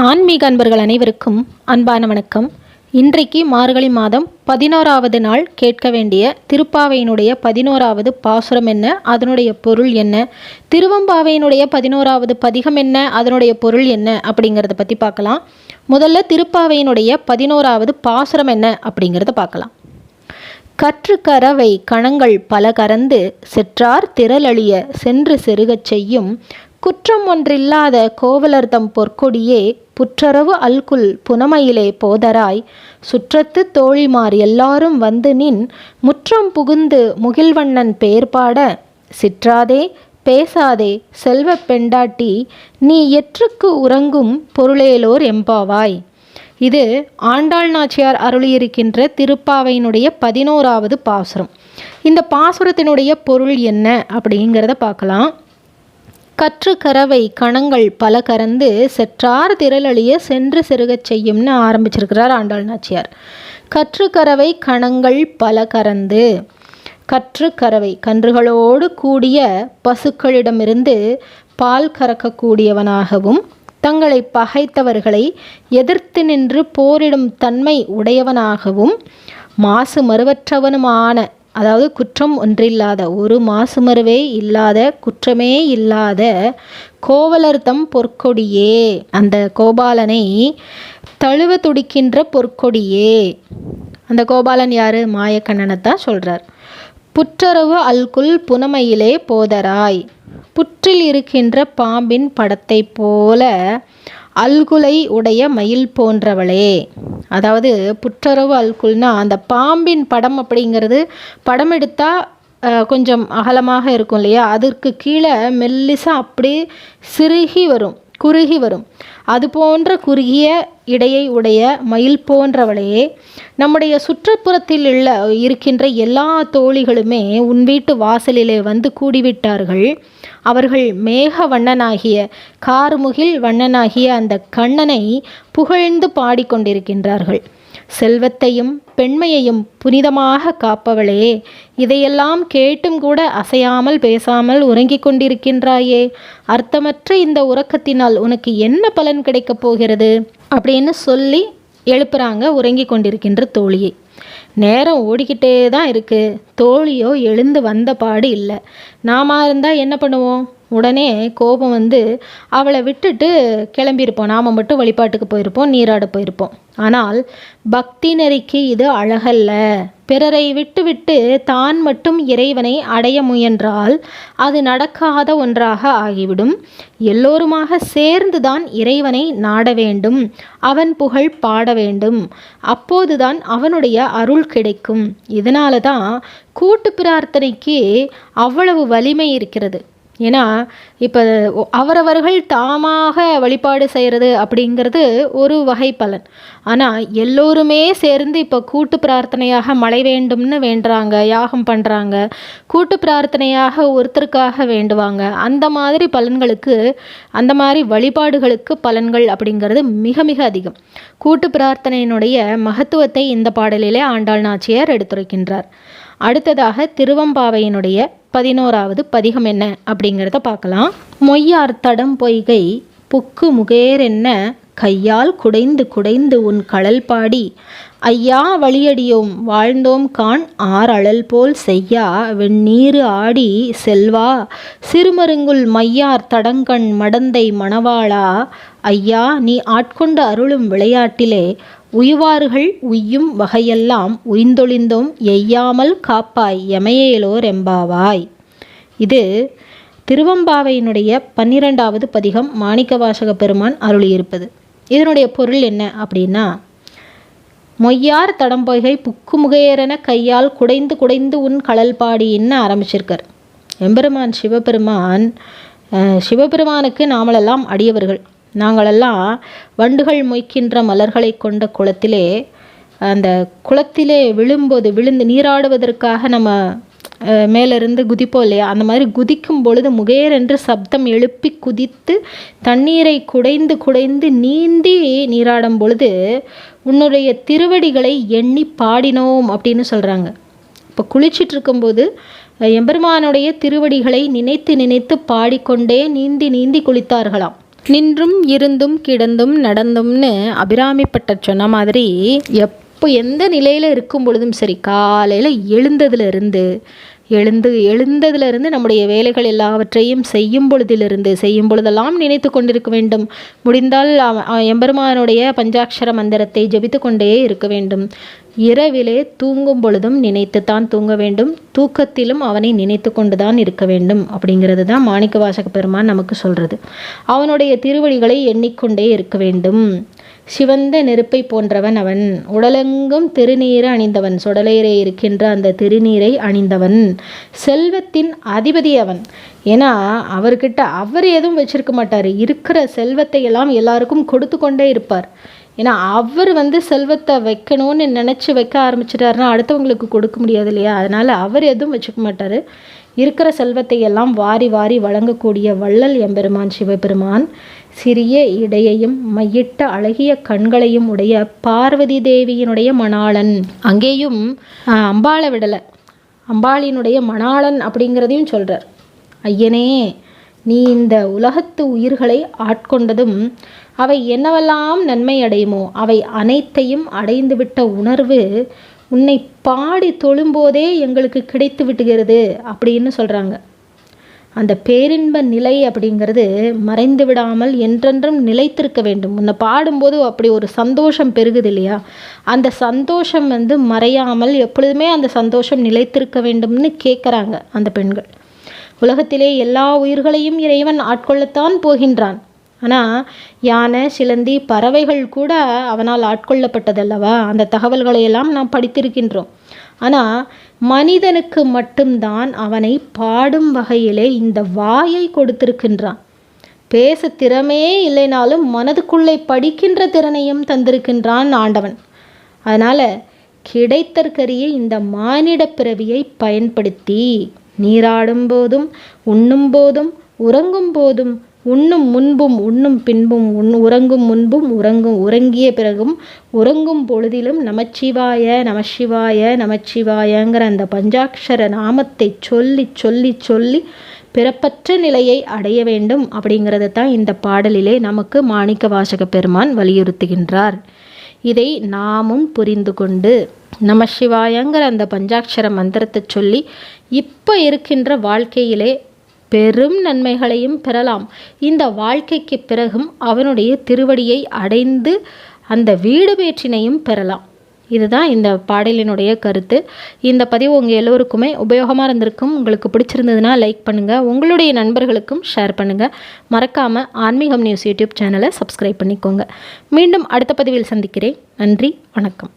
ஆன்மீக அன்பர்கள் அனைவருக்கும் அன்பான வணக்கம். இன்றைக்கு மார்கழி மாதம் பதினோராவது நாள் கேட்க வேண்டிய திருப்பாவையினுடைய பதினோராவது பாசுரம் என்ன? அதனுடைய பொருள் என்ன? திருவம்பாவையினுடைய பதினோராவது பதிகம் என்ன? அதனுடைய பொருள் என்ன? அப்படிங்கிறத பற்றி பார்க்கலாம். முதல்ல திருப்பாவையினுடைய பதினோராவது பாசுரம் என்ன? அப்படிங்கிறத பார்க்கலாம். கற்று கரவை கணங்கள் பல கறந்து செற்றார் திரளழிய சென்று செருகச் செய்யும் குற்றம் ஒன்றில்லாத கோவலர்தம் பொற்கொடியே புற்றரவு அல்குல் புனமையிலே போதராய். சுற்றத்து தோழிமார் எல்லாரும் வந்து நின் முற்றம் புகுந்து முகில்வண்ணன் பேர்பாட சிற்றாதே பேசாதே செல்வப் பெண்டாட்டி நீ எற்றுக்கு உறங்கும் பொருளேலோர் எம்பாவாய் இது ஆண்டாள் நாச்சியார் அருளியிருக்கின்ற திருப்பாவையினுடைய பதினோராவது பாசுரம். இந்த பாசுரத்தினுடைய பொருள் என்ன அப்படிங்கிறத பார்க்கலாம். கற்று கணங்கள் பல கறந்து செற்றார் திரளழிய சென்று செருகச் செய்யும்னு ஆரம்பிச்சிருக்கிறார் ஆண்டாள் நாச்சியார். கற்று கணங்கள் பல கறந்து கற்று கறவை கன்றுகளோடு கூடிய பசுக்களிடமிருந்து பால் கறக்கக்கூடியவனாகவும் தங்களை பகைத்தவர்களை எதிர்த்து நின்று போரிடும் தன்மை உடையவனாகவும் மாசு மறுவற்றவனுமான அதாவது குற்றம் ஒன்றில்லாத ஒரு மாசுமருவே இல்லாத குற்றமே இல்லாத கோவலர்தம் பொற்கொடியே. அந்த கோபாலனை தழுவ துடிக்கின்ற பொற்கொடியே. அந்த கோபாலன் யாரு? மாயக்கண்ணனை தான் சொல்றார். புற்றரவு அல்குல் புனமையிலே போதராய். புற்றில் இருக்கின்ற பாம்பின் படத்தை போல அல்குலை உடைய மயில் போன்றவளே. அதாவது புற்றரவு அல்குல்னா அந்த பாம்பின் படம் அப்படிங்கிறது படம் எடுத்தால் கொஞ்சம் அகலமாக இருக்கும் இல்லையா? அதற்கு கீழே மெல்லிசா அப்படியே சிறுகி வரும். குறுகி வரும். அது போன்ற குறுகிய இடையை உடைய மயில் போன்றவளையே நம்முடைய சுற்றுப்புறத்தில் உள்ள இருக்கின்ற எல்லா தோழிகளுமே உன் வீட்டு வாசலிலே வந்து கூடிவிட்டார்கள். அவர்கள் மேக வண்ணனாகிய கார்முகில் வண்ணனாகிய அந்த கண்ணனை புகழ்ந்து பாடிக்கொண்டிருக்கின்றார்கள். செல்வத்தையும் பெண்மையையும் புனிதமாக காப்பவளே இதையெல்லாம் கேட்டும் கூட அசையாமல் பேசாமல் உறங்கிக் கொண்டிருக்கின்றாயே அர்த்தமற்ற இந்த உறக்கத்தினால் உனக்கு என்ன பலன் கிடைக்கப் போகிறது? அப்படின்னு சொல்லி எழுப்புறாங்க உறங்கி கொண்டிருக்கின்ற தோழியை. நேரம் ஓடிக்கிட்டே தான் இருக்குது தோழியோ எழுந்து வந்த பாடு இல்லை. நாம இருந்தால் என்ன பண்ணுவோம்? உடனே கோபம் வந்து அவளை விட்டுட்டு கிளம்பியிருப்போம். நாம் மட்டும் வழிபாட்டுக்கு போயிருப்போம் நீராட போயிருப்போம். ஆனால் பக்தி நெறிக்கு இது அழகல்ல. பிறரை விட்டுவிட்டு தான் மட்டும் இறைவனை அடைய முயன்றால் அது நடக்காத ஒன்றாக ஆகிவிடும். எல்லோருமாக சேர்ந்துதான் இறைவனை நாட வேண்டும். அவன் புகழ் பாட வேண்டும். அப்போதுதான் அவனுடைய அருள் கிடைக்கும். இதனால தான் கூட்டு பிரார்த்தனைக்கு அவ்வளவு வலிமை இருக்கிறது. ஏன்னா இப்போ அவரவர்கள் தாமாக வழிபாடு செய்கிறது அப்படிங்கிறது ஒரு வகை பலன். ஆனால் எல்லோருமே சேர்ந்து இப்போ கூட்டு பிரார்த்தனையாக மழை வேண்டும்னு வேண்டுறாங்க யாகம் பண்ணுறாங்க கூட்டு பிரார்த்தனையாக ஒருத்தருக்காக வேண்டுவாங்க. அந்த மாதிரி பலன்களுக்கு அந்த மாதிரி வழிபாடுகளுக்கு பலன்கள் அப்படிங்கிறது மிக மிக அதிகம். கூட்டு பிரார்த்தனையினுடைய மகத்துவத்தை இந்த பாடலிலே ஆண்டாள் நாச்சியார் எடுத்துரைக்கின்றார். அடுத்ததாக திருவம்பாவையினுடைய பதினோராவது பதிகம் என்ன அப்படிங்கிறத பார்க்கலாம். மொய்யார் தடம் பொய்கை புக்கு முகேர் என்ன? கையால் குடைந்து குடைந்து உன் கடல் பாடி. ஐயா வழியடியோம் வாழ்ந்தோம் கான் ஆர் அழல் போல் செய்யா. வெண்ணீரு ஆடி செல்வா. சிறுமருங்குல் மையார் தடங்கண் மடந்தை மணவாளா. ஐயா நீ ஆட்கொண்டு அருளும் விளையாட்டிலே உய்வார்கள் உய்யும் வகையெல்லாம் உய்ந்தொழிந்தோம் எய்யாமல் காப்பாய் எமையேலோர் எம்பாவாய். இது திருவம்பாவையினுடைய பன்னிரெண்டாவது பதிகம் மாணிக்கவாசக பெருமான் அருளியிருப்பது. இதனுடைய பொருள் என்ன அப்படின்னா மொய்யார் தடம்பொய்கை புக்குமுகையரென கையால் குடைந்து குடைந்து உன் களல் பாடின்னு ஆரம்பிச்சிருக்கார். எம்பெருமான் சிவபெருமான் சிவபெருமானுக்கு நாமளெல்லாம் அடியவர்கள். நாங்களெல்லாம் வண்டுகள் மொய்க்கின்ற மலர்களை கொண்ட குளத்திலே அந்த குளத்திலே விழும்போது விழுந்து நீராடுவதற்காக நம்ம மேலிருந்து குதிப்போம் இல்லையா? அந்த மாதிரி குதிக்கும் பொழுது முகேர் என்று சப்தம் எழுப்பி குதித்து தண்ணீரை குடைந்து குடைந்து நீந்தி நீராடும் பொழுது உன்னுடைய திருவடிகளை எண்ணி பாடினோம் அப்படின்னு சொல்கிறாங்க இப்போ குளிச்சிட்டு இருக்கும்போது எம்பெருமானுடைய திருவடிகளை நினைத்து நினைத்து பாடிக்கொண்டே நீந்தி நீந்தி குளித்தார்களாம். நின்றும் இருந்தும் கிடந்தும் நடந்தும்னு அபிராமிப்பட்டர் சொன்ன மாதிரி எப்போ எந்த நிலையில் இருக்கும் பொழுதும் சரி காலையில் எழுந்ததுலேருந்து எழுந்து எழுந்ததிலிருந்து நம்முடைய வேலைகள் எல்லாவற்றையும் செய்யும் பொழுதிலிருந்து செய்யும் பொழுதெல்லாம் நினைத்து கொண்டிருக்க வேண்டும். முடிந்தால் அவ- எம்பெருமானுடைய பஞ்சாட்சர மந்திரத்தை ஜபித்து கொண்டே இருக்க வேண்டும். இரவிலே தூங்கும் பொழுதும் நினைத்துத்தான் தூங்க வேண்டும். தூக்கத்திலும் அவனை நினைத்து கொண்டுதான் இருக்க வேண்டும் அப்படிங்கிறது தான் மாணிக்க வாசக பெருமான் நமக்கு சொல்றது. அவனுடைய திருவடிகளை எண்ணிக்கொண்டே இருக்க வேண்டும். சிவந்த நெருப்பை போன்றவன் அவன். உடலெங்கும் திருநீர் அணிந்தவன். சுடலேறே இருக்கின்ற அந்த திருநீரை அணிந்தவன். செல்வத்தின் அதிபதி அவன். ஏன்னா அவர்கிட்ட அவர் எதுவும் வச்சிருக்க மாட்டார். இருக்கிற செல்வத்தை எல்லாம் எல்லாருக்கும் கொடுத்து கொண்டே இருப்பார். ஏன்னா அவர் வந்து செல்வத்தை வைக்கணும்னு நினச்சி வைக்க ஆரம்பிச்சிட்டாருன்னா அடுத்தவங்களுக்கு கொடுக்க முடியாது இல்லையா? அதனால் அவர் எதுவும் வச்சுக்க மாட்டார். இருக்கிற செல்வத்தை எல்லாம் வாரி வாரி வழங்கக்கூடிய வள்ளல் எம்பெருமான் சிவபெருமான். சிறிய இடையையும் மையிட்ட அழகிய கண்களையும் உடைய பார்வதி தேவியினுடைய மணாளன். அங்கேயும் அம்பாளை விடலை. அம்பாளினுடைய மணாளன் அப்படிங்கிறதையும் சொல்கிறார் ஐயனே நீ இந்த உலகத்து உயிர்களை ஆட்கொண்டதும் அவை என்னவெல்லாம் நன்மை அடையுமோ அவை அனைத்தையும் அடைந்துவிட்ட உணர்வு உன்னை பாடி தொழும்போதே எங்களுக்கு கிடைத்து விட்டுகிறது அப்படின்னு சொல்கிறாங்க அந்த பேரின்ப நிலை அப்படிங்கிறது மறைந்து விடாமல் என்றென்றும் நிலைத்திருக்க வேண்டும். உன்னை பாடும்போது அப்படி ஒரு சந்தோஷம் பெருகுது இல்லையா? அந்த சந்தோஷம் வந்து மறையாமல் எப்பொழுதுமே அந்த சந்தோஷம் நிலைத்திருக்க வேண்டும்னு கேட்குறாங்க அந்த பெண்கள். உலகத்திலே எல்லா உயிர்களையும் இறைவன் ஆட்கொள்ளத்தான் போகின்றான். ஆனால் யானை சிலந்தி பறவைகள் கூட அவனால் ஆட்கொள்ளப்பட்டதல்லவா? அந்த தகவல்களையெல்லாம் நாம் படித்திருக்கின்றோம். ஆனால் மனிதனுக்கு மட்டும்தான் அவனை பாடும் வகையிலே இந்த வாயை கொடுத்திருக்கின்றான். பேச திறமையே இல்லைனாலும் மனதுக்குள்ளே படிக்கின்ற திறனையும் தந்திருக்கின்றான் ஆண்டவன். அதனால் கிடைத்தற்கரிய இந்த மானிட பிறவியை பயன்படுத்தி நீராடும் போதும் உண்ணும் போதும் உறங்கும் போதும் உண்ணும் முன்பும் உண்ணும் பின்பும் உண் உறங்கும் முன்பும் உறங்கும் உறங்கிய பிறகும் உறங்கும் பொழுதிலும் நமச்சிவாய நமச்சிவாய நமச்சிவாயங்கிற அந்த பஞ்சாட்சர நாமத்தை சொல்லி சொல்லி சொல்லி பிறப்பற்ற நிலையை அடைய வேண்டும் அப்படிங்கிறத தான் இந்த பாடலிலே நமக்கு மாணிக்க வாசக பெருமான் வலியுறுத்துகின்றார். இதை நாமும் புரிந்து கொண்டு நம சிவாயங்கிற அந்த பஞ்சாட்சர மந்திரத்தை சொல்லி இப்போ இருக்கின்ற வாழ்க்கையிலே பெரும் நன்மைகளையும் பெறலாம். இந்த வாழ்க்கைக்கு பிறகும் அவனுடைய திருவடியை அடைந்து அந்த வீடு பேற்றினையும் பெறலாம். இதுதான் இந்த பாடலினுடைய கருத்து. இந்த பதிவு உங்கள் எல்லோருக்குமே உபயோகமாக இருந்திருக்கும். உங்களுக்கு பிடிச்சிருந்ததுன்னா லைக் பண்ணுங்கள் உங்களுடைய நண்பர்களுக்கும் ஷேர் பண்ணுங்கள் மறக்காமல் ஆன்மீகம் நியூஸ் யூடியூப் சேனலை சப்ஸ்கிரைப் பண்ணிக்கோங்க. மீண்டும் அடுத்த பதிவில் சந்திக்கிறேன். நன்றி. வணக்கம்.